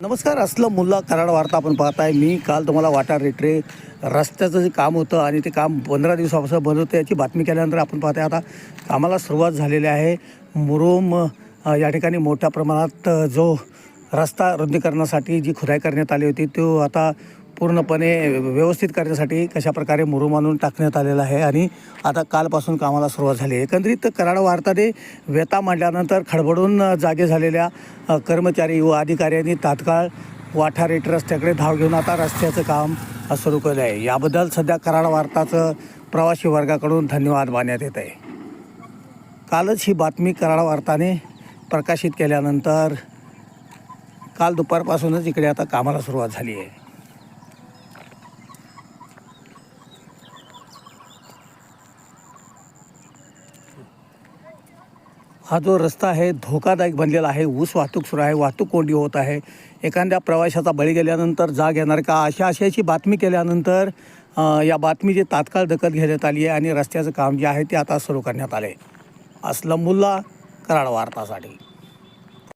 नमस्कार असलं मुल्ला कराड वार्ता आपण पाहताय. मी काल तुम्हाला वाटा रेटरे रस्त्याचं जे काम होतं आणि ते काम पंधरा दिवसापासून बंद होतं याची बातमी केल्यानंतर आपण पाहताय. आता कामाला सुरुवात झालेली आहे. मुरुम या ठिकाणी मोठ्या प्रमाणात जो रस्ता रुंदीकरणासाठी जी खुदाई करण्यात आली होती तो आता पूर्णपणे व्यवस्थित करण्यासाठी कशाप्रकारे मुरुम आणून टाकण्यात आलेलं आहे आणि आता कालपासून कामाला सुरुवात झाली आहे. एकंदरीत कराड वार्ताने व्यथा मांडल्यानंतर खडबडून जागे झालेल्या कर्मचारी व अधिकाऱ्यांनी तात्काळ वाठारेट रस्त्याकडे धाव घेऊन आता रस्त्याचं काम सुरू केलं आहे. याबद्दल सध्या कराड वार्ताचं प्रवासी वर्गाकडून धन्यवाद मानण्यात येत आहे. कालच ही बातमी कराड वार्ताने प्रकाशित केल्यानंतर काल दुपारपासूनच इकडे आता कामाला सुरुवात झाली आहे. हा जो रस्ता आहे धोकादायक बनलेला आहे ऊस वाहतूक सुरू आहे वाहतूक कोंडी होत आहे. एखाद्या प्रवाशाचा बळी गेल्यानंतर जाग येणार का? अशा अशाची बातमी केल्यानंतर या या बातमीची तात्काळ दखल घेण्यात आली आहे आणि रस्त्याचं काम जे आहे ते आता सुरू करण्यात आले असलमुल्ला कराड वार्तासाठी.